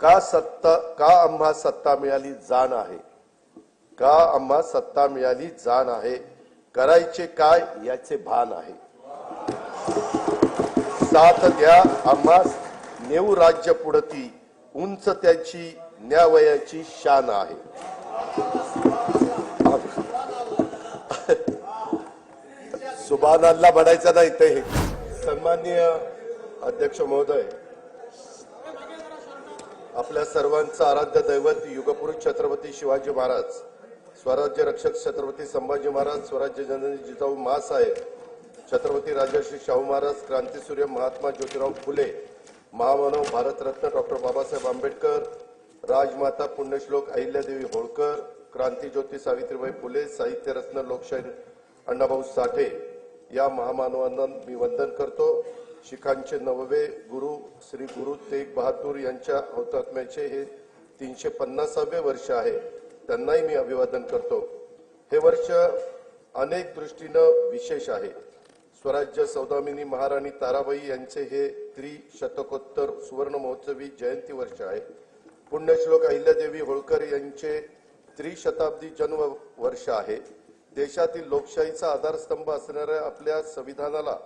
का सत्ता का आम्हा सत्ता मिळाली जाण आहे? का आम्हा सत्ता मिळाली जाण आहे? करायचे काय याचे भान आहे. साथ द्या आम्हा नेऊ राज्य पुढती उंच त्याची न्यावयाची शान आहे. सुभानाला म्हणायचं नाही ते. सन्माननीय अध्यक्ष महोदय आपल्या सर्वांचं आराध्य दैवत युगपुरुष छत्रपती शिवाजी महाराज स्वराज्य रक्षक छत्रपती संभाजी महाराज स्वराज्य जननी जिजाऊ महासाहेब छत्रपती राजर्षी शाहू महाराज क्रांतीसूर्य महात्मा ज्योतिराव फुले महामानव भारतरत्न डॉक्टर बाबासाहेब आंबेडकर राजमाता पुण्यश्लोक अहिल्यादेवी होळकर क्रांतीज्योती सावित्रीबाई फुले साहित्यरत्न लोकशाही अण्णाभाऊ साठे या महामानवांना मी वंदन करतो. शिखांचे नववे गुरु श्री गुरु तेग बहादूर यांच्या हौतात्म्याचे हे तीनशे पन्नासावे वर्ष आहे. त्यांनाही मी अभिवादन करतो. हे वर्ष अनेक दृष्टीनं विशेष आहे. स्वराज्य सौदामिनी महाराणी ताराबाई यांचे हे त्रिशतकोत्तर सुवर्ण महोत्सवी जयंती वर्ष आहे. पुण्यश्लोक अहिल्यादेवी होळकर यांचे त्रिशताब्दी जन्म वर्ष आहे. देशातील लोकशाहीचा आधारस्तंभ असणाऱ्या आपल्या संविधानाला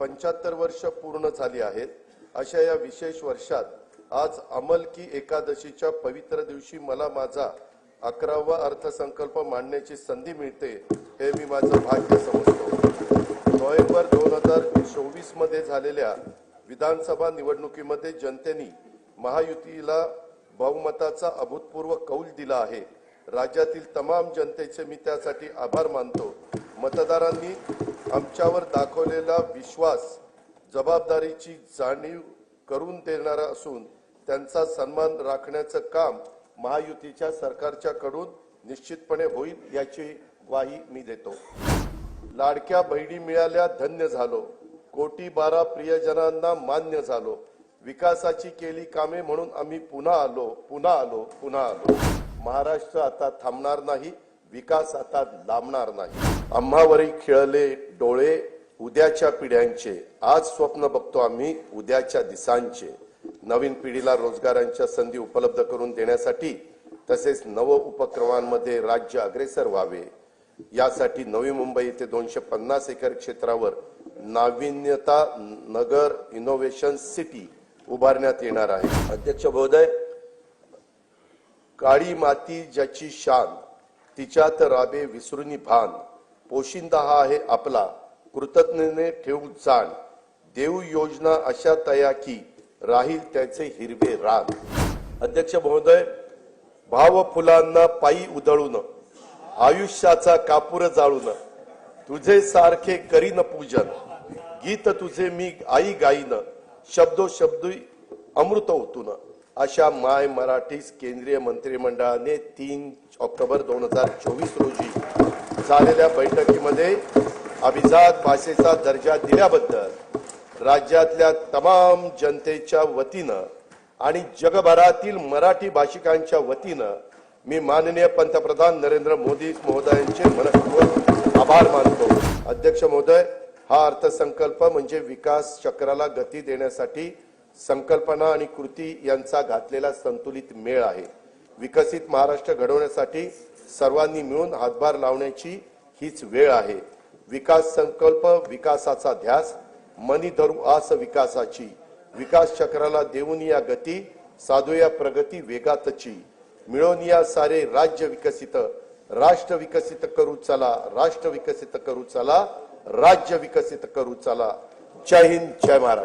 पंच्याहत्तर वर्ष पूर्ण झाली आहेत. अशा या विशेष वर्षात आज अंमल की एकादशीच्या पवित्र दिवशी मला माझा अकरावा अर्थसंकल्प मांडण्याची संधी मिळते हे मी माझं भाग्य समजतो. नोव्हेंबर दोन हजार चोवीसमध्ये झालेल्या विधानसभा निवडणुकीमध्ये जनतेने महायुतीला बहुमताचा अभूतपूर्व कौल दिला आहे. राज्यातील तमाम जनतेचे मी त्यासाठी आभार मानतो. मतदारांनी आमच्यावर दाखवलेला विश्वास जबाबदारीची जाणीव करून देणारा असून त्यांचा सन्मान राखण्याचं काम महायुतीच्या सरकारच्या कडून निश्चितपणे होईल याची ग्वाही मी देतो. लाडक्या बहिणी मिळाल्या धन्य झालो. कोटी बारा प्रियजनांना मान्य झालो. विकासाची केली कामे म्हणून आम्ही पुन्हा आलो पुन्हा आलो पुन्हा आलो. महाराष्ट्र आता थांबणार नाही विकास आता लांबणार नाही. आम्हावरही खिळले डोळे उद्याच्या पिढ्यांचे. आज स्वप्न बघतो आम्ही उद्याच्या दिसांचे. नवीन पिढीला रोजगारांच्या संधी उपलब्ध करून देण्यासाठी तसेच नव उपक्रमांमध्ये राज्य अग्रेसर व्हावे. यासाठी नवी मुंबई येथे दोनशे पन्नास एकर क्षेत्रावर नाविन्यता नगर इनोव्हेशन सिटी उभारण्यात येणार आहे. अध्यक्ष महोदय काळी माती ज्याची शान तिच्यात राबे विसरुनी भान. पोशिंदा हा आहे आपला कृतज्ञने ठेवू जाण. देऊ योजना अशा तया की राहील त्याचे हिरवे रान. अध्यक्ष महोदय भाव फुलांना पायी उधळून आयुष्याचा कापूर जाळून तुझे सारखे करीन पूजन. गीत तुझे मी आई गाईन शब्दो शब्दी अमृत होतून अशा माय मराठीस केंद्रीय मंत्रिमंडळाने तीन ऑक्टोबर दोन हजार चोवीस रोजी झालेल्या बैठकीमध्ये अभिजात भाषेचा दर्जा दिल्याबद्दल राज्यातल्या तमाम जनतेच्या वतीनं आणि जगभरातील मराठी भाषिकांच्या वतीनं मी माननीय पंतप्रधान नरेंद्र मोदी महोदयांचे मनपूर्वक आभार मानतो. अध्यक्ष महोदय हा अर्थसंकल्प म्हणजे विकास चक्राला गती देण्यासाठी संकल्पना आणि कृती यांचा घातलेला संतुलित मेळ आहे. विकसित महाराष्ट्र घडवण्यासाठी सर्वांनी मिळून हातभार लावण्याची हीच वेळ आहे. विकास संकल्प विकासाचा ध्यास मनी धरू आस विकासाची. विकास चक्राला देऊन या गती साधूया प्रगती वेगातची. मिळून या सारे राज्य विकसित राष्ट्र विकसित करू चला राष्ट्र विकसित करू चला राज्य विकसित करू चला. जय हिंद जय महाराष्ट्र.